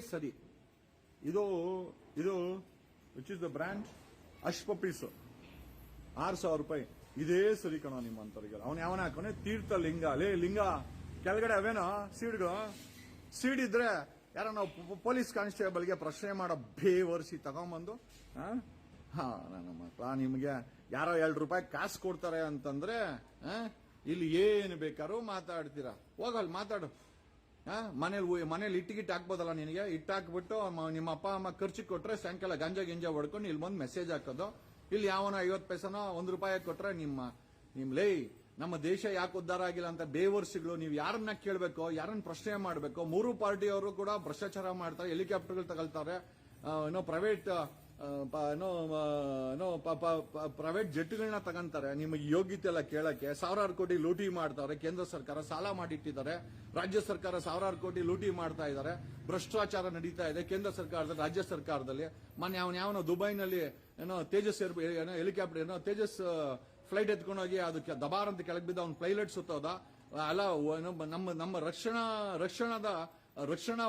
ಸರಿ. ಇದು ಇದು which is the brand Hush Puppies ಆರು ಸಾವಿರ ರೂಪಾಯಿ. ಇದೇ ಸರಿ ಕಣೋ ನಿಮ್ಮಂತವ್ರಿಗೆ ಅವನ್ ಯಾವನ ಹಾಕೋನೆ? ತೀರ್ಥ ಲಿಂಗ. ಲೇ, ಲಿಂಗ. ಕೆಳಗಡೆ ಅವೇನೋ? ಸೀಡ್ಗಳು ಸೀಡ್ ಇದ್ರೆ ಯಾರೋ ನಾವು ಪೊಲೀಸ್ ಕಾನ್ಸ್ಟೇಬಲ್ಗೆ ಪ್ರಶ್ನೆ ಮಾಡೋ ಬೇವರ್ಸಿ ತಗೊಂಬಂದು? ಹಾ, ನನ್ನ ಮಕ್ಕಳ ನಿಮ್ಗೆ ಯಾರೋ ಎರಡು ರೂಪಾಯಿ ಕಾಸು ಕೊಡ್ತಾರೆ ಅಂತಂದ್ರೆ? ಇಲ್ಲಿ ಏನು ಬೇಕಾದ್ರೂ ಮಾತಾಡ್ತೀರಾ? ಹೋಗಲ್, ಮಾತಾಡು. ಮನೇಲಿ ಮನೇಲಿ ಇಟ್ಟಿಗಿಟ್ಟು ಹಾಕ್ಬೋದಲ್ಲ ನಿನಗೆ? ಇಟ್ಟು ಹಾಕ್ಬಿಟ್ಟು ನಿಮ್ಮ ಅಪ್ಪ ಅಮ್ಮ ಖರ್ಚಿಗೆ ಕೊಟ್ರೆ ಸಾಯಂಕಾಲ ಗಂಜಾ ಗಿಂಜಾ ಹೊಡ್ಕೊಂಡು ಇಲ್ಲಿ ಬಂದು ಮೆಸೇಜ್ ಹಾಕೋದು. ಇಲ್ಲಿ ಯಾವನ ಐವತ್ತು ಪೈಸನೋ ಒಂದು ರೂಪಾಯಿ ಕೊಟ್ರೆ ನಿಮ್ಮ, ನಿಮ್ ಲೈ, ನಮ್ಮ ದೇಶ ಯಾಕೆ ಉದ್ದಾರ ಆಗಿಲ್ಲ ಅಂತ ಬೇವರ್ಸಿಗಳು ನೀವು ಯಾರನ್ನ ಕೇಳಬೇಕು, ಯಾರನ್ನ ಪ್ರಶ್ನೆ ಮಾಡಬೇಕು, ಮೂರು ಪಾರ್ಟಿಯವರು ಕೂಡ ಭ್ರಷ್ಟಾಚಾರ ಮಾಡ್ತಾರೆ, ಹೆಲಿಕಾಪ್ಟರ್ಗಳು ತಗೊಳ್ತಾರೆ ಏನೋ ಪ್ರೈವೇಟ್ ಪ್ರೈವೇಟ್ ಜೆಟ್ಗಳನ್ನ ತಗೊಂತಾರೆ. ನಿಮಗೆ ಯೋಗ್ಯತೆ ಎಲ್ಲ ಕೇಳಕ್ಕೆ ಸಾವಿರಾರು ಕೋಟಿ ಲೂಟಿ ಮಾಡ್ತಾರೆ. ಕೇಂದ್ರ ಸರ್ಕಾರ ಸಾಲ ಮಾಡಿಟ್ಟಿದ್ದಾರೆ. ರಾಜ್ಯ ಸರ್ಕಾರ ಸಾವಿರಾರು ಕೋಟಿ ಲೂಟಿ ಮಾಡ್ತಾ ಇದ್ದಾರೆ. ಭ್ರಷ್ಟಾಚಾರ ನಡೀತಾ ಇದೆ ಕೇಂದ್ರ ಸರ್ಕಾರದ ರಾಜ್ಯ ಸರ್ಕಾರದಲ್ಲಿ. ಮೊನ್ನೆ ಅವನ ಯಾವನೋ ದುಬೈನಲ್ಲಿ ಏನೋ ತೇಜಸ್ ಏನೋ ಹೆಲಿಕಾಪ್ಟರ್, ಏನೋ ತೇಜಸ್ ಫ್ಲೈಟ್ ಎತ್ಕೊಂಡೋಗಿ ಅದಕ್ಕೆ ದಬಾರ್ ಅಂತ ಕೆಳಗೆ ಬಿದ್ದ ಅವ್ನ ಪೈಲಟ್ ಸುತ್ತೋದ. ಅಲ್ಲ ನಮ್ಮ ನಮ್ಮ ರಕ್ಷಣಾ, ರಕ್ಷಣಾದ, ರಕ್ಷಣಾ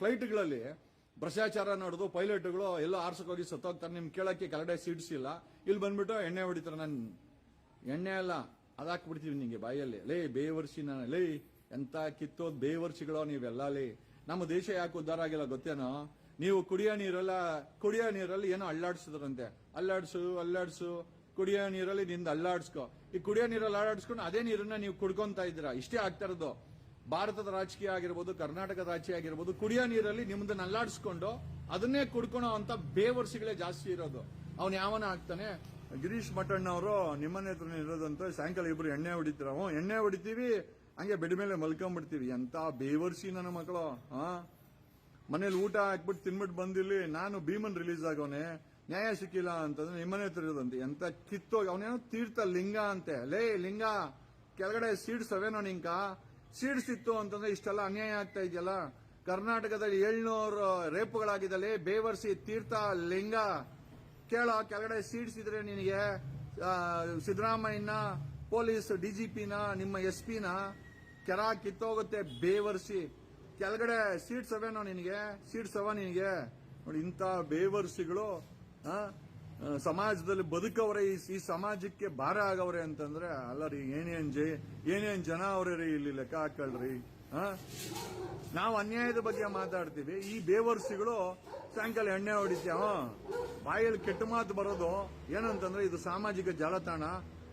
ಫ್ಲೈಟ್ಗಳಲ್ಲಿ ಭ್ರಷ್ಟಾಚಾರ ನಡೆದು ಪೈಲಟ್ಗಳು ಎಲ್ಲ ಆರ್ಸಕ್ಕೋಗಿ ಸತ್ತೋಗ್ತಾರೆ. ನಿಮ್ ಕೇಳಕ್ಕೆ ಕರಡೆ ಸೀಟ್ಸ್ ಇಲ್ಲ. ಇಲ್ಲಿ ಬಂದ್ಬಿಟ್ಟು ಎಣ್ಣೆ ಹೊಡಿತಾರೆ ನನ್ ಎಣ್ಣೆ ಅಲ್ಲ ಅದಾಕ್ಬಿಡ್ತೀವಿ ನಿಂಗೆ ಬಾಯಲ್ಲಿ. ಲೇ ಬೇವರ್ಸಿ ನಾನು, ಲೇ, ಎಂತ ಕಿತ್ತೋದ್ ಬೇವರ್ಸಿಗಳೋ ನೀವೆಲ್ಲ, ಲೇ. ನಮ್ಮ ದೇಶ ಯಾಕೆ ಉದ್ಧಾರ ಆಗಿಲ್ಲ ಗೊತ್ತೇನೋ? ನೀವು ಕುಡಿಯೋ ನೀರೆಲ್ಲ, ಕುಡಿಯೋ ನೀರಲ್ಲಿ ಏನೋ ಅಲ್ಲಾಡ್ಸಿದ್ರಂತೆ. ಅಲ್ಲಾಡ್ಸು ಅಲ್ಲಾಡ್ಸು. ಕುಡಿಯೋ ನೀರಲ್ಲಿ ನಿಂದ ಅಲ್ಲಾಡ್ಸ್ಕೊ. ಈ ಕುಡಿಯೋ ನೀರಲ್ಲಿ ಅಲ್ಲಾಡ್ಸ್ಕೊಂಡು ಅದೇ ನೀರನ್ನ ನೀವು ಕುಡ್ಕೊಂತ ಇದ್ದೀರಾ? ಇಷ್ಟೇ ಆಗ್ತಾ ಇರೋದು. ಭಾರತದ ರಾಜಕೀಯ ಆಗಿರ್ಬೋದು, ಕರ್ನಾಟಕದ ರಾಜಕೀಯ ಆಗಿರ್ಬೋದು, ಕುಡಿಯೋ ನೀರಲ್ಲಿ ನಿಮ್ದು ನಲ್ಲಾಡಿಸ್ಕೊಂಡು ಅದನ್ನೇ ಕುಡ್ಕೊಳೋ ಅಂತ ಬೇವರ್ಸಿಗಳೇ ಜಾಸ್ತಿ ಇರೋದು. ಅವ್ನು ಯಾವನ ಆಗ್ತಾನೆ? ಗಿರೀಶ್ ಮಠಣ್ಣ ಅವರು ನಿಮ್ಮನೆ ಹತ್ರನೇ ಇರೋದಂತ ಸಾಯಂಕಾಲ ಇಬ್ರು ಎಣ್ಣೆ ಹೊಡಿತೀರ. ಹ್ಞೂ, ಎಣ್ಣೆ ಹೊಡಿತೀವಿ, ಹಂಗೆ ಬೆಡ್ ಮೇಲೆ ಮಲ್ಕೊಂಡ್ಬಿಡ್ತೀವಿ ಎಂತ ಬೇವರ್ಸಿ ನನ್ನ ಮಕ್ಕಳು, ಹಾ? ಮನೇಲಿ ಊಟ ಹಾಕ್ಬಿಟ್ಟು ತಿನ್ಬಿಟ್ಟು ಬಂದಿಲ್ಲಿ, ನಾನು ಭೀಮನ್ ರಿಲೀಸ್ ಆಗೋನೆ. ನ್ಯಾಯ ಸಿಕ್ಕಿಲ್ಲ ಅಂತಂದ್ರೆ ನಿಮ್ಮನೆ ಹತ್ರ ಇರೋದಂತೆ. ಎಂತ ಕಿತ್ತೋಗಿ, ಅವನೇನೋ ತೀರ್ಥ ಲಿಂಗ ಅಂತೆ. ಲೇ, ಲಿಂಗ, ಕೆಳಗಡೆ ಸೀಡ್ಸ್ ಅವೇನೋ ನಿಂಕ? ಸೀಡ್ಸ್ ಇತ್ತು ಅಂತಂದ್ರೆ ಇಷ್ಟೆಲ್ಲ ಅನ್ಯಾಯ ಆಗ್ತಾ ಇದೆಯಲ್ಲ? ಕರ್ನಾಟಕದಲ್ಲಿ ಏಳ್ನೂರು ರೇಪುಗಳಾಗಿದ್ದಲ್ಲಿ ಬೇವರ್ಸಿ ತೀರ್ಥ ಲಿಂಗ ಕೇಳ ಕೆಳಗಡೆ ಸೀಟ್ಸ್ ಇದ್ರೆ ನಿನಗೆ ಸಿದ್ದರಾಮಯ್ಯನ, ಪೊಲೀಸ್ ಡಿಜಿಪಿನ ನಿಮ್ಮ ಎಸ್ ಪಿನ ಕೆರ ಕಿತ್ತೋಗುತ್ತೆ ಬೇವರ್ಸಿ. ಕೆಳಗಡೆ ಸೀಟ್ಸ್ ಅವೇನೋ ನಿನಗೆ? ಸೀಟ್ಸ್ ನಿನಗೆ? ನೋಡಿ, ಇಂಥ ಬೇವರ್ಸಿಗಳು ಸಮಾಜದಲ್ಲಿ ಬದುಕವ್ರೆ ಈ ಸಮಾಜಕ್ಕೆ ಭಾರ ಆಗವ್ರೆ ಅಂತಂದ್ರೆ ಅಲ್ಲ ರೀ ಏನೇನ್ ಜೈ ಏನೇನ್ ಜನ ಅವ್ರೆ ರೀ ಇಲ್ಲಿ ಲೆಕ್ಕ ಹಾಕಳ್ರಿ? ನಾವು ಅನ್ಯಾಯದ ಬಗ್ಗೆ ಮಾತಾಡ್ತೀವಿ. ಈ ಬೇವರ್ಸಿಗಳು ಸಾಯಂಕಾಲ ಎಣ್ಣೆ ಹೊಡಿತೀವ ಬಾಯಲ್ಲಿ ಕೆಟ್ಟ ಮಾತು ಬರೋದು ಏನಂತಂದ್ರೆ ಇದು ಸಾಮಾಜಿಕ ಜಾಲತಾಣ.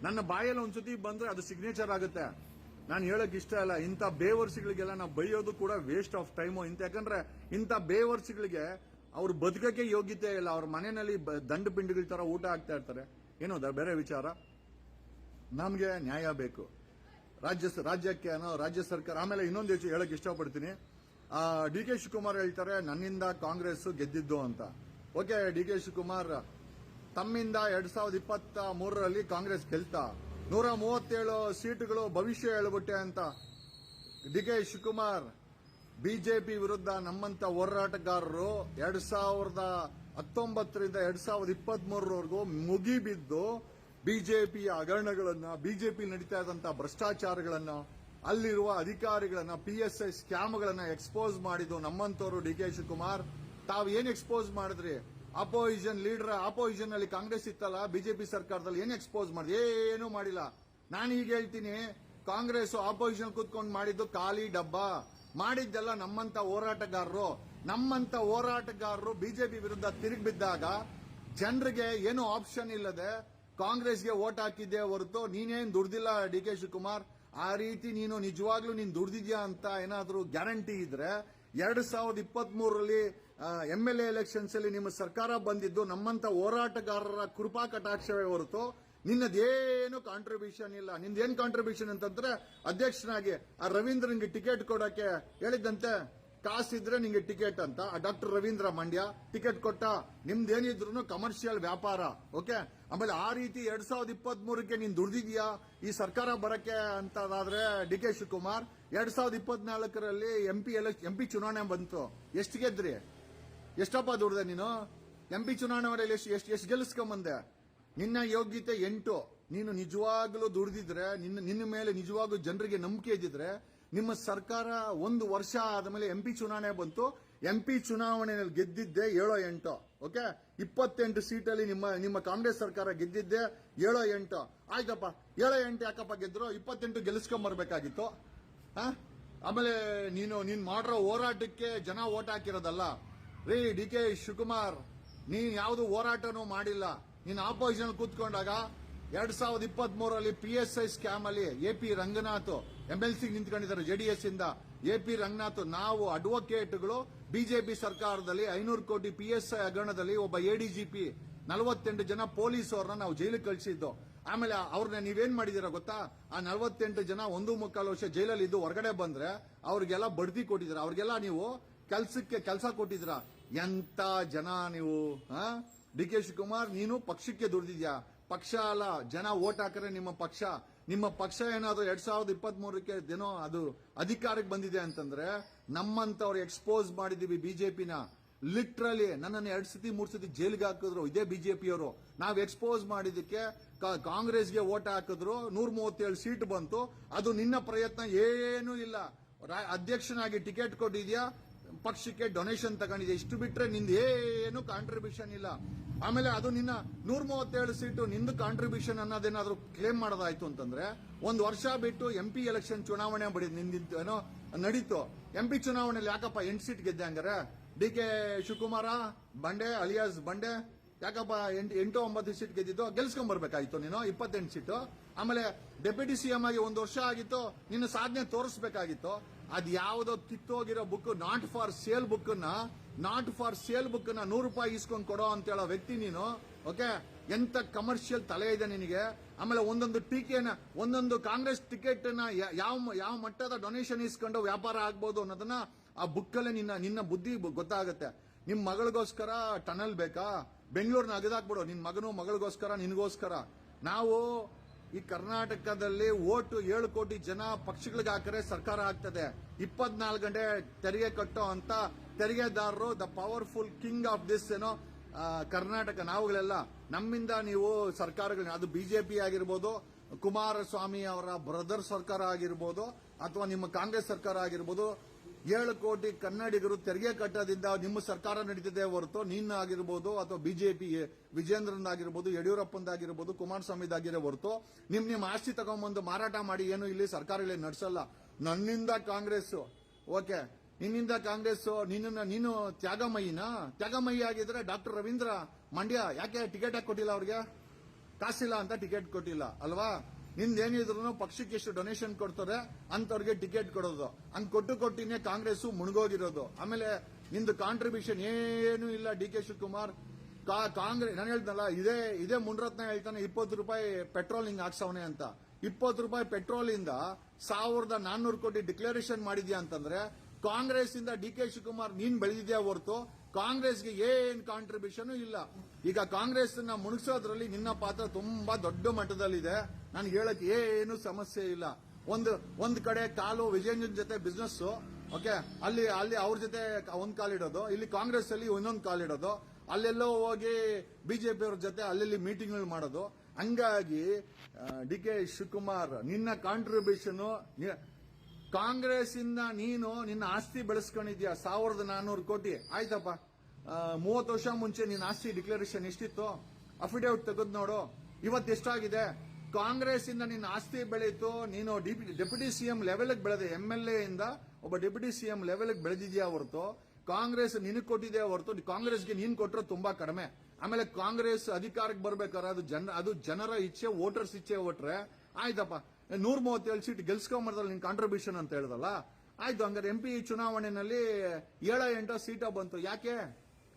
ನನ್ನ ಬಾಯಲ್ಲಿ ಒಂದ್ಸತಿ ಬಂದ್ರೆ ಅದು ಸಿಗ್ನೇಚರ್ ಆಗುತ್ತೆ. ನಾನು ಹೇಳಕ್ ಇಷ್ಟ ಇಲ್ಲ ಇಂಥ ಬೇವರ್ಸಿಗಳಿಗೆಲ್ಲ ನಾವು ಬೈಯೋದು ಕೂಡ ವೇಸ್ಟ್ ಆಫ್ ಟೈಮು ಇಂತ ಯಾಕಂದ್ರೆ ಇಂಥ ಬೇವರ್ಸಿಗಳಿಗೆ ಅವ್ರ ಬದುಕಕ್ಕೆ ಯೋಗ್ಯತೆ ಇಲ್ಲ. ಅವ್ರ ಮನೆಯಲ್ಲಿ ದಂಡ ಪಿಂಡಿಗಳ ತರ ಊಟ ಆಗ್ತಾ ಇರ್ತಾರೆ. ಏನೋ ಬೇರೆ ವಿಚಾರ. ನಮ್ಗೆ ನ್ಯಾಯ ಬೇಕು. ರಾಜ್ಯ ರಾಜ್ಯಕ್ಕೆ ಏನೋ ರಾಜ್ಯ ಸರ್ಕಾರ, ಆಮೇಲೆ ಇನ್ನೊಂದು ಹೆಚ್ಚು ಹೇಳಕ್ ಇಷ್ಟಪಡ್ತೀನಿ. ಡಿ ಕೆ ಶಿವಕುಮಾರ್ ಹೇಳ್ತಾರೆ, ನನ್ನಿಂದ ಕಾಂಗ್ರೆಸ್ ಗೆದ್ದಿದ್ದು ಅಂತ. ಓಕೆ, ಡಿ ಕೆ ಶಿವಕುಮಾರ್, ತಮ್ಮಿಂದ ಎರಡ್ ಸಾವಿರದ ಇಪ್ಪತ್ತ ಮೂರರಲ್ಲಿ ಕಾಂಗ್ರೆಸ್ ಗೆಲ್ತಾ? ನೂರ ಮೂವತ್ತೇಳು ಸೀಟುಗಳು ಭವಿಷ್ಯ ಹೇಳ್ಬಿಟ್ಟೆ ಅಂತ. ಡಿ ಕೆ ಶಿವಕುಮಾರ್ ಬಿಜೆಪಿ ವಿರುದ್ಧ ನಮ್ಮಂತ ಹೋರಾಟಗಾರರು ಎರಡ್ ಸಾವಿರದ ಹತ್ತೊಂಬತ್ತರಿಂದ ಎರಡ್ ಸಾವಿರದ ಇಪ್ಪತ್ತ್ ಮೂರರವರೆಗೂ ಮುಗಿಬಿದ್ದು ಬಿಜೆಪಿಯ ಹಗರಣಗಳನ್ನ, ಬಿಜೆಪಿ ನಡೀತಾ ಇದ್ದಂತಹ ಭ್ರಷ್ಟಾಚಾರಗಳನ್ನ, ಅಲ್ಲಿರುವ ಅಧಿಕಾರಿಗಳನ್ನ ಪಿ ಎಸ್ ಐ ಸ್ಕ್ಯಾಮ್ಗಳನ್ನ ಎಕ್ಸ್ಪೋಸ್ ಮಾಡಿದ್ದು ನಮ್ಮಂತವರು ಡಿ ಕೆ ಶಿವಕುಮಾರ್. ತಾವು ಏನ್ ಎಕ್ಸ್ಪೋಸ್ ಮಾಡಿದ್ರಿ? ಅಪೋಸಿಷನ್ ಲೀಡರ್ ಅಪೋಸಿಷನ್ ಅಲ್ಲಿ ಕಾಂಗ್ರೆಸ್ ಇತ್ತಲ್ಲ, ಬಿಜೆಪಿ ಸರ್ಕಾರದಲ್ಲಿ ಏನ್ ಎಕ್ಸ್ಪೋಸ್ ಮಾಡಿದ್ರಿ? ಏನೂ ಮಾಡಿಲ್ಲ. ನಾನು ಈಗ ಹೇಳ್ತೀನಿ, ಕಾಂಗ್ರೆಸ್ ಆಪೋಸಿಷನ್ ಕೂತ್ಕೊಂಡು ಮಾಡಿದ್ದು ಖಾಲಿ ಡಬ್ಬ. ಮಾಡಿದ್ದೆಲ್ಲ ನಮ್ಮಂತ ಹೋರಾಟಗಾರರು ನಮ್ಮಂತ ಹೋರಾಟಗಾರರು ಬಿಜೆಪಿ ವಿರುದ್ಧ ತಿರುಗಿ ಬಿದ್ದಾಗ ಜನರಿಗೆ ಏನು ಆಪ್ಷನ್ ಇಲ್ಲದೆ ಕಾಂಗ್ರೆಸ್ಗೆ ಓಟ್ ಹಾಕಿದ್ದೆ ಹೊರತು ನೀನೇನ್ ದುಡ್ದಿಲ್ಲ ಡಿ ಕೆ ಶಿವಕುಮಾರ್? ಆ ರೀತಿ ನೀನು ನಿಜವಾಗ್ಲೂ ನೀನು ದುಡ್ದಿದ್ಯಾ ಅಂತ ಏನಾದರೂ ಗ್ಯಾರಂಟಿ ಇದ್ರೆ ಎರಡ್ ಸಾವಿರದ ಇಪ್ಪತ್ತ್ ಮೂರರಲ್ಲಿ ಎಂ ಎಲ್ ಎಲೆಕ್ಷನ್ಸ್ ಅಲ್ಲಿ ನಿಮ್ಮ ಸರ್ಕಾರ ಬಂದಿದ್ದು ನಮ್ಮಂತ ಹೋರಾಟಗಾರರ ಕೃಪಾ ಕಟಾಕ್ಷವೇ ಹೊರತು ನಿನ್ನದೇನು ಕಾಂಟ್ರಿಬ್ಯೂಷನ್ ಇಲ್ಲ. ನಿಂದೇನ್ ಕಾಂಟ್ರಿಬ್ಯೂಷನ್ ಅಂತಂದ್ರೆ ಅಧ್ಯಕ್ಷನಾಗಿ ಆ ರವೀಂದ್ರನ್ಗೆ ಟಿಕೆಟ್ ಕೊಡಕ್ಕೆ ಹೇಳಿದ್ದಂತೆ, ಕಾಸಿದ್ರೆ ನಿಂಗೆ ಟಿಕೆಟ್ ಅಂತ. ಆ ಡಾಕ್ಟರ್ ರವೀಂದ್ರ ಮಂಡ್ಯ ಟಿಕೆಟ್ ಕೊಟ್ಟ. ನಿಮ್ದೇನಿದ್ರು ಕಮರ್ಷಿಯಲ್ ವ್ಯಾಪಾರ ಓಕೆ ಆಮೇಲೆ ಆ ರೀತಿ ಎರಡ್ ಸಾವಿರದ ಇಪ್ಪತ್ತ್ ಮೂರಕ್ಕೆ ನೀನ್ ದುಡ್ದಿದ್ಯಾ? ಈ ಸರ್ಕಾರ ಬರಕ್ಕೆ ಅಂತದಾದ್ರೆ ಡಿ ಕೆ ಶಿವಕುಮಾರ್, ಎರಡ್ ಸಾವಿರದ ಇಪ್ಪತ್ನಾಲ್ಕರಲ್ಲಿ M P L M P ಚುನಾವಣೆ ಬಂತು. ಎಷ್ಟು ಗೆದ್ರಿ? ಎಷ್ಟಪ್ಪ ದುಡ್ದೆ ನೀನು? ಎಂ ಪಿ ಎಷ್ಟು ಎಷ್ಟು ಎಷ್ಟು ಗೆಲ್ಲಿಸ್ಕೊಂಬಂದೆ ನಿನ್ನ ಯೋಗ್ಯತೆ ಎಂಟು. ನೀನು ನಿಜವಾಗಲೂ ದುಡಿದಿದ್ರೆ, ನಿನ್ನ ನಿನ್ನ ಮೇಲೆ ನಿಜವಾಗ್ಲೂ ಜನರಿಗೆ ನಂಬಿಕೆ ಇದ್ದಿದ್ರೆ, ನಿಮ್ಮ ಸರ್ಕಾರ ಒಂದು ವರ್ಷ ಆದಮೇಲೆ ಎಂಪಿ ಚುನಾವಣೆ ಬಂತು. ಎಂಪಿ ಚುನಾವಣೆಯಲ್ಲಿ ಗೆದ್ದಿದ್ದೆ ಏಳೋ ಎಂಟು. ಓಕೆ? ಇಪ್ಪತ್ತೆಂಟು ಸೀಟಲ್ಲಿ ನಿಮ್ಮ ನಿಮ್ಮ ಕಾಂಗ್ರೆಸ್ ಸರ್ಕಾರ ಗೆದ್ದಿದ್ದೆ ಏಳೋ ಎಂಟು. ಆಯ್ತಪ್ಪ. ಏಳೋ ಎಂಟು ಯಾಕಪ್ಪ ಗೆದ್ರು? ಇಪ್ಪತ್ತೆಂಟು ಗೆಲ್ಲಿಸ್ಕೊಂಬರ್ಬೇಕಾಗಿತ್ತು ಆ? ಆಮೇಲೆ ನೀನು, ನೀನ್ ಮಾಡಿರೋ ಹೋರಾಟಕ್ಕೆ ಜನ ಓಟ್ ಹಾಕಿರೋದಲ್ಲ. ರೀ, ಡಿ ಕೆ ಶಿವಕುಮಾರ್, ನೀನ್ ಯಾವ್ದು ಹೋರಾಟನೂ ಮಾಡಿಲ್ಲ. ನೀನ್ ಆಪೋಸಿಷನ್ ಕೂತ್ಕೊಂಡಾಗ ಎರಡ್ ಸಾವಿರದ ಇಪ್ಪತ್ತ್ ಮೂರಲ್ಲಿ ಪಿ ಎಸ್ ಐ ಸ್ಕ್ಯಾಮ್ ಅಲ್ಲಿ A P Ranganath M L C ನಿಂತ್ಕೊಂಡಿದ್ದಾರೆ ಜೆಡಿಎಸ್ ಇಂದ. ಎ ಪಿ ರಂಗನಾಥ್ ನಾವು ಅಡ್ವೊಕೇಟ್ಗಳು ಬಿಜೆಪಿ ಸರ್ಕಾರದಲ್ಲಿ ಐನೂರು ಕೋಟಿ ಪಿ ಎಸ್ ಐ ಹಗರಣದಲ್ಲಿ ಒಬ್ಬ ಎಡಿಜಿಪಿ ನಲವತ್ತೆಂಟು ಜನ ಪೊಲೀಸ್ ಅವ್ರನ್ನ ನಾವು ಜೈಲಿಗೆ ಕಳಿಸಿದ್ದು. ಆಮೇಲೆ ಅವ್ರನ್ನ ನೀವೇನ್ ಮಾಡಿದೀರ ಗೊತ್ತಾ? ಆ ನಲವತ್ತೆಂಟು ಜನ ಒಂದು ಮುಕ್ಕಾಲು ವರ್ಷ ಜೈಲಲ್ಲಿ ಇದ್ದು ಹೊರಗಡೆ ಬಂದ್ರೆ ಅವ್ರಿಗೆಲ್ಲ ಬಡ್ತಿ ಕೊಟ್ಟಿದ್ರ ಅವ್ರಿಗೆಲ್ಲ ನೀವು ಕೆಲ್ಸಕ್ಕೆ ಕೆಲಸ ಕೊಟ್ಟಿದ್ರ ಎಂತ ಜನ ನೀವು ಡಿ ಕೆ ಶಿವಕುಮಾರ್, ನೀನು ಪಕ್ಷಕ್ಕೆ ದುಡಿದಿದ್ಯಾ? ಪಕ್ಷ ಅಲ್ಲ, ಜನ ಓಟ್ ಹಾಕರೆ ನಿಮ್ಮ ಪಕ್ಷ. ನಿಮ್ಮ ಪಕ್ಷ ಏನಾದ್ರು ಎರಡ್ ಸಾವಿರದ ಇಪ್ಪತ್ತ್ ಮೂರಕ್ಕೆ ಏನೋ ಅದು ಅಧಿಕಾರಕ್ಕೆ ಬಂದಿದೆ ಅಂತಂದ್ರೆ ನಮ್ಮಂತವ್ರು ಎಕ್ಸ್ಪೋಸ್ ಮಾಡಿದೀವಿ ಬಿಜೆಪಿನ. ಲಿಟ್ರಲಿ ನನ್ನನ್ನು ಎರಡ್ ಸತಿ, ಮೂರ್ ಸತಿ ಜೈಲಿಗೆ ಹಾಕಿದ್ರು. ಇದೇ ಬಿಜೆಪಿಯವರು. ನಾವ್ ಎಕ್ಸ್ಪೋಸ್ ಮಾಡಿದಕ್ಕೆ ಕಾಂಗ್ರೆಸ್ಗೆ ಓಟ್ ಹಾಕಿದ್ರು. ನೂರ ಮೂವತ್ತೇಳು ಸೀಟ್ ಬಂತು. ಅದು ನಿನ್ನ ಪ್ರಯತ್ನ, ಏನೂ ಇಲ್ಲ. ಅಧ್ಯಕ್ಷನಾಗಿ ಟಿಕೆಟ್ ಕೊಟ್ಟಿದ್ಯಾ? ಪಕ್ಷಕ್ಕೆ ಡೊನೇಷನ್ ತಗೊಂಡಿದೆ. ಇಷ್ಟು ಬಿಟ್ರೆ ನಿಂದ ಏನು ಕಾಂಟ್ರಿಬ್ಯೂಷನ್ ಇಲ್ಲ. ಆಮೇಲೆ ಅದು ನಿನ್ನ ನೂರ ಮೂವತ್ತೇಳು ಸೀಟು, ನಿಂದು ಕಾಂಟ್ರಿಬ್ಯೂಷನ್ ಅನ್ನೋದೇನಾದ್ರೂ ಕ್ಲೇಮ್ ಮಾಡೋದಾಯ್ತು ಅಂತಂದ್ರೆ, ಒಂದು ವರ್ಷ ಬಿಟ್ಟು ಎಂ ಪಿ ಎಲೆಕ್ಷನ್ ಚುನಾವಣೆ ಬಡಿ ನಿಂದಿತ್ತು ಏನೋ ನಡೀತು. ಎಂ ಪಿ ಚುನಾವಣೆಯಲ್ಲಿ ಯಾಕಪ್ಪ ಎಂಟು ಸೀಟ್ ಗೆದ್ದೆ ಹಂಗಾರೆ? ಡಿ ಕೆ ಶಿವಕುಮಾರ, ಬಂಡೆ, ಅಲಿಯಾಸ್ ಬಂಡೆ, ಯಾಕಪ್ಪ ಎಂಟು ಎಂಟು, ಒಂಬತ್ತು ಸೀಟ್ ಗೆದ್ದಿದ್ದು? ಗೆಲ್ಸ್ಕೊಂಡ್ ಬರ್ಬೇಕಾಯ್ತು ನೀನು, ಇಪ್ಪತ್ತೆಂಟು ಸೀಟು. ಆಮೇಲೆ ಡೆಪ್ಯೂಟಿ ಸಿಎಂ ಆಗಿ ಒಂದು ವರ್ಷ ಆಗಿತ್ತು, ನಿನ್ನ ಸಾಧನೆ ತೋರಿಸ್ಬೇಕಾಗಿತ್ತು. ಅದ್ ಯಾವುದೋ ಕಿತ್ತೋಗಿರೋ book not for sale book not for sale book ನೂರು ರೂಪಾಯಿ ಇಸ್ಕೊಂಡು ಕೊಡೋ ಅಂತ ಹೇಳೋ ವ್ಯಕ್ತಿ ನೀನು ಓಕೆ ಎಂತ ಕಮರ್ಷಿಯಲ್ ತಲೆ ಇದೆ ನಿನಗೆ? ಆಮೇಲೆ ಒಂದೊಂದು ಟೀಕೆನ, ಒಂದೊಂದು ಕಾಂಗ್ರೆಸ್ ಟಿಕೆಟ್ನ ಯಾವ ಯಾವ ಮಟ್ಟದ ಡೊನೇಷನ್ ಇಸ್ಕೊಂಡು ವ್ಯಾಪಾರ ಆಗ್ಬೋದು ಅನ್ನೋದನ್ನ ಆ ಬುಕ್ಕಲ್ಲೇ ನಿನ್ನ ನಿನ್ನ ಬುದ್ಧಿ ಗೊತ್ತಾಗುತ್ತೆ. ನಿಮ್ ಮಗಳಿಗೋಸ್ಕರ ಟನಲ್ ಬೇಕಾ? ಬೆಂಗಳೂರಿನ ಅಗದಾಕ್ಬಿಡು. ನಿನ್ ಮಗನು ಮಗಳಿಗೋಸ್ಕರ, ನಿನಗೋಸ್ಕರ. ನಾವು ಈ ಕರ್ನಾಟಕದಲ್ಲಿ ಓಟು ಏಳು ಕೋಟಿ ಜನ ಪಕ್ಷಗಳಿಗೆ ಹಾಕರೆ ಸರ್ಕಾರ ಆಗ್ತದೆ. ಇಪ್ಪತ್ನಾಲ್ಕು ಗಂಟೆ ತೆರಿಗೆ ಕಟ್ಟೋ ಅಂತ ತೆರಿಗೆದಾರರು the powerful king of this ಏನೋ ಕರ್ನಾಟಕ ನಾವುಗಳೆಲ್ಲ. ನಮ್ಮಿಂದ ನೀವು ಸರ್ಕಾರಗಳನ್ನ, ಅದು ಬಿಜೆಪಿ ಆಗಿರ್ಬೋದು, ಕುಮಾರಸ್ವಾಮಿ ಅವರ ಬ್ರದರ್ ಸರ್ಕಾರ ಆಗಿರ್ಬೋದು, ಅಥವಾ ನಿಮ್ಮ ಕಾಂಗ್ರೆಸ್ ಸರ್ಕಾರ ಆಗಿರ್ಬೋದು ಏಳು ಕೋಟಿ ಕನ್ನಡಿಗರು ತೆರಿಗೆ ಕಟ್ಟದಿಂದ ನಿಮ್ಮ ಸರ್ಕಾರ ನಡೀತಿದೆ ಹೊರತು ನಿನ್ನ ಆಗಿರ್ಬೋದು ಅಥವಾ ಬಿಜೆಪಿ ವಿಜೇಂದ್ರನ್ ಆಗಿರ್ಬೋದು ಯಡಿಯೂರಪ್ಪಂದಾಗಿರ್ಬೋದು ಕುಮಾರಸ್ವಾಮಿದಾಗಿರೋ ಹೊರತು ನಿಮ್ ನಿಮ್ ಆಸ್ತಿ ತಗೊಂಬಂದು ಮಾರಾಟ ಮಾಡಿ ಏನು ಇಲ್ಲಿ ಸರ್ಕಾರಗಳೇ ನಡೆಸಲ್ಲ. ನನ್ನಿಂದ ಕಾಂಗ್ರೆಸ್, ಓಕೆ, ನಿನ್ನಿಂದ ಕಾಂಗ್ರೆಸ್ ನಿನ್ನ ನೀನು ತ್ಯಾಗಮಯಿನ? ತ್ಯಾಗಮಯಿ ಆಗಿದ್ರೆ ಡಾಕ್ಟರ್ ರವೀಂದ್ರ ಮಂಡ್ಯ, ಯಾಕೆ ಟಿಕೆಟ್ ಹಾಕಿ ಕೊಟ್ಟಿಲ್ಲ ಅವ್ರಿಗೆ? ಕಾಸಿಲ್ಲ ಅಂತ ಟಿಕೆಟ್ ಕೊಟ್ಟಿಲ್ಲ, ಅಲ್ವಾ? ನಿಂದೇನಿದ್ರು ಪಕ್ಷಕ್ಕೆ ಎಷ್ಟು ಡೊನೇಷನ್ ಕೊಡ್ತಾರೆ ಅಂತವ್ರಿಗೆ ಟಿಕೆಟ್ ಕೊಡೋದು. ಹಂಗ್ ಕೊಟ್ಟು ಕೊಟ್ಟಿನೇ ಕಾಂಗ್ರೆಸ್ ಮುಣಗೋಗಿರೋದು. ಆಮೇಲೆ ನಿಂದು ಕಾಂಟ್ರಿಬ್ಯೂಷನ್ ಏನು ಇಲ್ಲ ಡಿ ಕೆ ಶಿವಕುಮಾರ್. ಕಾಂಗ್ರೆಸ್ ನಾನು ಹೇಳ್ದಲ್ಲ, ಇದೇ ಇದೇ ಮುನ್ರತ್ನ ಹೇಳ್ತಾನೆ ಇಪ್ಪತ್ತು ರೂಪಾಯಿ ಪೆಟ್ರೋಲ್ ಹಿಂಗ್ ಹಾಕ್ಸವನೆ ಅಂತ. ಇಪ್ಪತ್ತು ರೂಪಾಯಿ ಪೆಟ್ರೋಲ್ ಇಂದ ಸಾವಿರದ ನಾನ್ನೂರು ಕೋಟಿ ಡಿಕ್ಲರೇಷನ್ ಮಾಡಿದ್ಯಾ ಅಂತಂದ್ರೆ ಕಾಂಗ್ರೆಸ್ ಇಂದ ಡಿ ಕೆ ಶಿವಕುಮಾರ್ ನೀನ್ ಬೆಳೆದಿದ್ಯಾ ಹೊರತು ಕಾಂಗ್ರೆಸ್ಗೆ ಏನ್ ಕಾಂಟ್ರಿಬ್ಯೂಷನ್ ಇಲ್ಲ. ಈಗ ಕಾಂಗ್ರೆಸ್ನ ಮುಣಸೋದ್ರಲ್ಲಿ ನಿನ್ನ ಪಾತ್ರ ತುಂಬಾ ದೊಡ್ಡ ಮಟ್ಟದಲ್ಲಿದೆ. ನಾನು ಹೇಳಕ್ ಏನು ಸಮಸ್ಯೆ ಇಲ್ಲ. ಒಂದು, ಒಂದ್ ಕಡೆ ಕಾಲು ವಿಜಯಂಜನ್ ಜೊತೆ ಬಿಸ್ನೆಸ್ ಓಕೆ ಅಲ್ಲಿ ಅಲ್ಲಿ ಅವ್ರ ಜೊತೆ ಒಂದ್ ಕಾಲಿಡೋದು ಇಲ್ಲಿ ಕಾಂಗ್ರೆಸ್ ಅಲ್ಲಿ ಇನ್ನೊಂದ್ ಕಾಲಿಡೋದು ಅಲ್ಲೆಲ್ಲೋ ಹೋಗಿ ಬಿಜೆಪಿ ಅವ್ರ ಜೊತೆ ಅಲ್ಲೆಲ್ಲಿ ಮೀಟಿಂಗ್ ಮಾಡೋದು. ಹಂಗಾಗಿ ಡಿ ಕೆ ಶಿವಕುಮಾರ್, ನಿನ್ನ ಕಾಂಟ್ರಿಬ್ಯೂಷನ್ ಕಾಂಗ್ರೆಸ್ ಇಂದ ನೀನು ನಿನ್ನ ಆಸ್ತಿ ಬೆಳೆಸ್ಕೊಂಡಿದ್ಯಾ? ಸಾವಿರದ ನಾನ್ನೂರು ಕೋಟಿ. ಆಯ್ತಪ್ಪ. ಮೂವತ್ತು ವರ್ಷ ಮುಂಚೆ ನಿನ್ನ ಆಸ್ತಿ ಡಿಕ್ಲರೇಷನ್ ಎಷ್ಟಿತ್ತು ಅಫಿಡೇವಿಟ್ ತೆಗೆದು ನೋಡು. ಇವತ್ತು ಎಷ್ಟಾಗಿದೆ? ಕಾಂಗ್ರೆಸ್ ಇಂದ ನಿನ್ನ ಆಸ್ತಿ ಬೆಳೀತು. ನೀನು ಡೆಪ್ಯೂಟಿ ಸಿಎಂ ಲೆವೆಲ್ ಬೆಳೆದೆ. ಎಂ ಎಲ್ ಎ ಇಂದ ಒಬ್ಬ ಡೆಪ್ಯೂಟಿ ಸಿಎಂ ಲೆವೆಲ್ ಬೆಳೆದಿದ್ಯಾ ಹೊರತು? ಕಾಂಗ್ರೆಸ್ ನಿನಗೆ ಕೊಟ್ಟಿದೆ ಹೊರತು? ಕಾಂಗ್ರೆಸ್ಗೆ ನೀನ್ ಕೊಟ್ಟರೆ ತುಂಬಾ ಕಡಿಮೆ. ಆಮೇಲೆ ಕಾಂಗ್ರೆಸ್ ಅಧಿಕಾರಕ್ಕೆ ಬರ್ಬೇಕಾದ್ರೆ ಅದು ಜನ, ಅದು ಜನರ ಇಚ್ಛೆ, ವೋಟರ್ಸ್ ಇಚ್ಛೆ ಹೊಟ್ರೆ ಆಯ್ತಪ್ಪ. ನೂರ ಮೂವತ್ತೇಳು ಸೀಟ್ ಗೆಲ್ಸ್ಕೊಂಬರ್ದಲ್ಲ ನಿನ್ ಕಾಂಟ್ರಿಬ್ಯೂಷನ್ ಅಂತ ಹೇಳ್ದಲ್ಲ? ಆಯ್ತು ಹಂಗಾರೆ ಎಂ ಪಿ ಚುನಾವಣೆಯಲ್ಲಿ ಏಳ ಎಂಟೋ ಸೀಟ ಬಂತು. ಯಾಕೆ?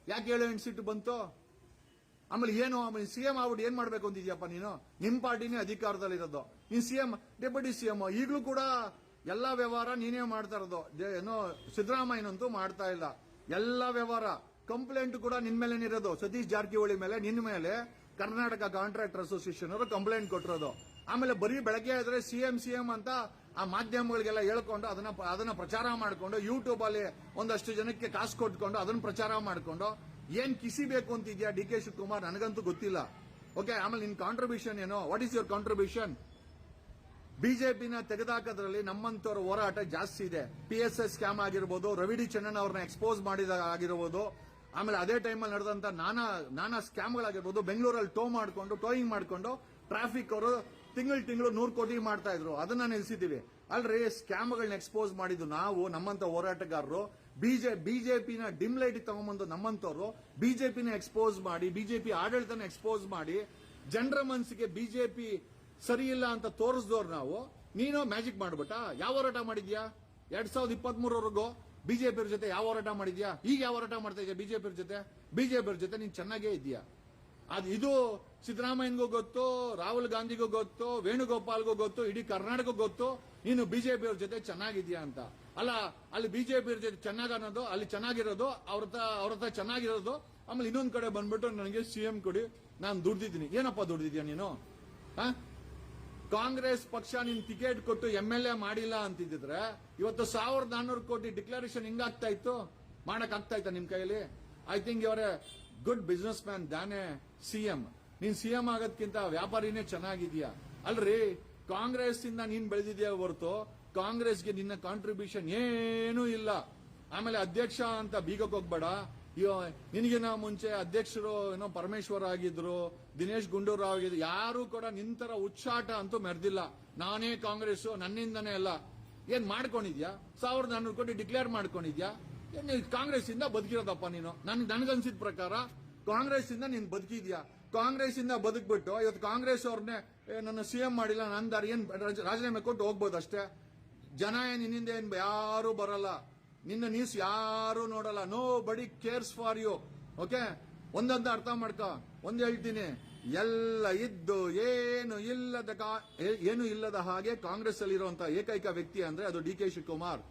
ಯಾಕೆ ಎಂಟು ಸೀಟ್ ಬಂತು? ಆಮೇಲೆ ಏನು? ಆಮೇಲೆ ಸಿಎಂ ಆಗ್ಬಿಟ್ಟು ಏನ್ ಮಾಡ್ಬೇಕು ಅಂತಿದ್ಯಪ್ಪ ನೀನು? ನಿಮ್ ಪಾರ್ಟಿನೇ ಅಧಿಕಾರದಲ್ಲಿ ಇರೋದು ನೀನ್ ಸಿಎಂ ಡೆಪ್ಯೂಟಿ ಸಿಎಂ ಈಗಲೂ ಕೂಡ ಎಲ್ಲಾ ವ್ಯವಹಾರ ನೀನೇ ಮಾಡ್ತಾ ಇರೋದು. ಏನೋ, ಸಿದ್ದರಾಮಯ್ಯನಂತೂ ಮಾಡ್ತಾ ಇಲ್ಲ. ಎಲ್ಲಾ ವ್ಯವಹಾರ ಕಂಪ್ಲೇಂಟ್ ಕೂಡ ನಿನ್ ಮೇಲೆ ಇರೋದು. ಸತೀಶ್ ಜಾರಕಿಹೊಳಿ ಮೇಲೆ, ನಿನ್ ಮೇಲೆ ಕರ್ನಾಟಕ ಕಾಂಟ್ರಾಕ್ಟರ್ ಅಸೋಸಿಯೇಷನ್ ಅವರು ಕಂಪ್ಲೇಂಟ್ ಕೊಟ್ಟಿರೋದು. ಆಮೇಲೆ ಬರೀ ಬೆಳಗ್ಗೆ ಆದ್ರೆ ಸಿಎಂ ಸಿಎಂ ಅಂತ ಆ ಮಾಧ್ಯಮಗಳಿಗೆಲ್ಲ ಹೇಳ್ಕೊಂಡು ಅದನ್ನ ಅದನ್ನ ಪ್ರಚಾರ ಮಾಡಿಕೊಂಡು ಯೂಟ್ಯೂಬ್ ಅಲ್ಲಿ ಒಂದಷ್ಟು ಜನಕ್ಕೆ ಕಾಸು ಕೊಟ್ಕೊಂಡು ಅದನ್ನ ಪ್ರಚಾರ ಮಾಡಿಕೊಂಡು ಏನ್ ಕಿಸಿಬೇಕು ಅಂತಿದ್ಯಾ ಡಿ ಕೆ ಶಿವಕುಮಾರ್ ನನಗಂತೂ ಗೊತ್ತಿಲ್ಲ. ಓಕೆ ಆಮೇಲೆ ನಿನ್ ಕಾಂಟ್ರಿಬ್ಯೂಷನ್ ಏನು? ವಾಟ್ ಈಸ್ ಯುವರ್ ಕಾಂಟ್ರಿಬ್ಯೂಷನ್ ಬಿಜೆಪಿನ ತೆಗೆದಾಕೋದ್ರಲ್ಲಿ ನಮ್ಮಂತವರ ಹೋರಾಟ ಜಾಸ್ತಿ ಇದೆ. ಪಿ ಎಸ್ ಎಸ್ ಸ್ಕ್ಯಾಮ್ ಆಗಿರ್ಬೋದು, ರವಿಡಿ ಚನ್ನನ್ ಅವ್ರನ್ನ ಎಕ್ಸ್ಪೋಸ್ ಮಾಡಿದ ಆಗಿರ್ಬೋದು, ಆಮೇಲೆ ಅದೇ ಟೈಮಲ್ಲಿ ನಡೆದಂತ ನಾನಾ ನಾನಾ ಸ್ಕ್ಯಾಮ್ಗಳಾಗಿರ್ಬೋದು ಬೆಂಗಳೂರಲ್ಲಿ ಟೋ ಮಾಡಿಕೊಂಡು ಟೋಯಿಂಗ್ ಮಾಡ್ಕೊಂಡು ಟ್ರಾಫಿಕ್ ಅವರು ತಿಂಗಳು ತಿಂಗಳು ನೂರು ಕೋಟಿ ಮಾಡ್ತಾ ಇದ್ರು. ಅದನ್ನ ನಿಲ್ಸಿದ್ದೀವಿ ಅಲ್ರಿ ಸ್ಕ್ಯಾಮ್ಗಳನ್ನ ಎಕ್ಸ್ಪೋಸ್ ಮಾಡಿದ್ದು ನಾವು, ನಮ್ಮಂತ ಹೋರಾಟಗಾರರು. ಬಿಜೆ, ಬಿಜೆಪಿನ ಡಿಮ್ ಲೈಟ್ ತಗೊಂಬಂದು ನಮ್ಮಂತವ್ರು ಬಿಜೆಪಿನ ಎಕ್ಸ್ಪೋಸ್ ಮಾಡಿ, ಬಿಜೆಪಿ ಆಡಳಿತನ ಎಕ್ಸ್ಪೋಸ್ ಮಾಡಿ, ಜನರ ಮನಸ್ಸಿಗೆ ಬಿಜೆಪಿ ಸರಿ ಇಲ್ಲ ಅಂತ ತೋರಿಸಿದವ್ರು ನಾವು. ನೀನು ಮ್ಯಾಜಿಕ್ ಮಾಡ್ಬಿಟ್ಟ. ಯಾವ ಹೋರಾಟ ಮಾಡಿದ್ಯಾ? ಎರಡ್ ಸಾವಿರದ ಇಪ್ಪತ್ತ್ ಮೂರವರೆಗೂ ಬಿಜೆಪಿ ಜೊತೆ ಯಾವ ಹೋರಾಟ ಮಾಡಿದ್ಯಾ? ಈಗ ಯಾವ ಹೋರಾಟ ಮಾಡ್ತಾ ಇದೆಯಾ ಬಿಜೆಪಿಯವ್ರ ಜೊತೆ? ಬಿಜೆಪಿಯವ್ರ ಜೊತೆ ನೀನ್ ಚೆನ್ನಾಗೇ ಇದೆಯಾ ಅದು ಇದು ಸಿದ್ದರಾಮಯ್ಯನಿಗೂ ಗೊತ್ತು, ರಾಹುಲ್ ಗಾಂಧಿಗೂ ಗೊತ್ತು, ವೇಣುಗೋಪಾಲ್ಗೂ ಗೊತ್ತು, ಇಡೀ ಕರ್ನಾಟಕ ಗೊತ್ತು, ನೀನು ಬಿಜೆಪಿಯವ್ರ ಜೊತೆ ಚೆನ್ನಾಗಿದ್ಯಾ ಅಂತ. ಅಲ್ಲ, ಅಲ್ಲಿ ಬಿಜೆಪಿಯವ್ರ ಜೊತೆ ಚೆನ್ನಾಗಿ ಅನ್ನೋದು ಅಲ್ಲಿ ಚೆನ್ನಾಗಿರೋದು, ಅವ್ರ ಅವ್ರ ಹತ್ರ ಚೆನ್ನಾಗಿರೋದು, ಆಮೇಲೆ ಇನ್ನೊಂದ್ ಕಡೆ ಬಂದ್ಬಿಟ್ಟು ನನಗೆ ಸಿಎಂ ಕೊಡಿ, ನಾನು ದುಡ್ದಿದ್ದೀನಿ. ಏನಪ್ಪ ದುಡ್ದಿದ್ಯಾ ನೀನು? ಕಾಂಗ್ರೆಸ್ ಪಕ್ಷ ನಿನ್ ಟಿಕೆಟ್ ಕೊಟ್ಟು ಎಂ ಎಲ್ ಎ ಮಾಡಿಲ್ಲ ಅಂತಿದ್ರೆ ಇವತ್ತು ಸಾವಿರದ ನಾನ್ನೂರು ಕೋಟಿ ಡಿಕ್ಲರೇಷನ್ ಹಿಂಗಾಗ್ತಾ ಇತ್ತು? ಮಾಡಕ್ ಆಗ್ತಾ ಇತ್ತ ನಿಮ್ ಕೈಯಲ್ಲಿ ಐ ಥಿಂಕ್ ಇವರ ಗುಡ್ ಬಿಸ್ನೆಸ್ ಮ್ಯಾನ್ ದಾನೆ ಸಿಎಂ. ನೀನ್ ಸಿಎಂ ಆಗೋದ್ಕಿಂತ ವ್ಯಾಪಾರಿನೇ ಚೆನ್ನಾಗಿದ್ಯಾ ಅಲ್ರಿ ಕಾಂಗ್ರೆಸ್ ಇಂದ ನೀನ್ ಬೆಳೆದಿದ್ಯಾ ಹೊರತು? ಕಾಂಗ್ರೆಸ್ಗೆ ನಿನ್ನ ಕಾಂಟ್ರಿಬ್ಯೂಷನ್ ಏನೂ ಇಲ್ಲ. ಆಮೇಲೆ ಅಧ್ಯಕ್ಷ ಅಂತ ಬೀಗಕ್ಕೆ ಹೋಗ್ಬೇಡ. ನಿನಗಿನ ಮುಂಚೆ ಅಧ್ಯಕ್ಷರು ಏನೋ ಪರಮೇಶ್ವರ್ ಆಗಿದ್ರು, ದಿನೇಶ್ ಗುಂಡೂರಾವ್ ಆಗಿದ್ರು, ಯಾರು ಕೂಡ ನಿಂತರ ಉಚ್ಚಾಟ ಅಂತೂ ಮೆರೆದಿಲ್ಲ. ನಾನೇ ಕಾಂಗ್ರೆಸ್ ನನ್ನಿಂದನೇ ಅಲ್ಲ. ಏನ್ ಮಾಡ್ಕೊಂಡಿದ್ಯಾ? ಸಾವಿರದ ನಾನ್ನೂರು ಕೋಟಿ ಡಿಕ್ಲೇರ್ ಮಾಡ್ಕೊಂಡಿದ್ಯಾ? ಏನ್ ಕಾಂಗ್ರೆಸ್ ಇಂದ ಬದುಕಿರೋದಪ್ಪ ನೀನು? ನನ್, ನನಗನ್ಸಿದ ಪ್ರಕಾರ ಕಾಂಗ್ರೆಸ್ ಇಂದ ನೀನ್ ಬದುಕಿದ್ಯಾ? ಕಾಂಗ್ರೆಸ್ ಇಂದ ಬದುಕ್ಬಿಟ್ಟು ಇವತ್ತು ಕಾಂಗ್ರೆಸ್ ಅವ್ರನ್ನೇ ನನ್ನ ಸಿಎಂ ಮಾಡಿಲ್ಲ ನನ್ನ ದಾರಿ ಏನ್ ರಾಜೀನಾಮೆ ಕೊಟ್ಟು ಹೋಗ್ಬೋದು ಅಷ್ಟೇ ಜನ ಏನ್ ನಿನ್ನಿಂದ ಏನ್ ಯಾರು ಬರಲ್ಲ. ನಿನ್ನ ನ್ಯೂಸ್ ಯಾರು ನೋಡಲ್ಲ. Nobody cares for you okay ಒಂದಂತ ಅರ್ಥ ಮಾಡ್ಕ. ಒಂದ್ ಹೇಳ್ತೀನಿ. ಎಲ್ಲ ಇದ್ದು ಏನು ಇಲ್ಲದ ಏನು ಇಲ್ಲದ ಹಾಗೆ ಕಾಂಗ್ರೆಸ್ ಅಲ್ಲಿ ಇರುವಂತಹ ಏಕೈಕ ವ್ಯಕ್ತಿ ಅಂದ್ರೆ ಅದು ಡಿ ಕೆ ಶಿವಕುಮಾರ್.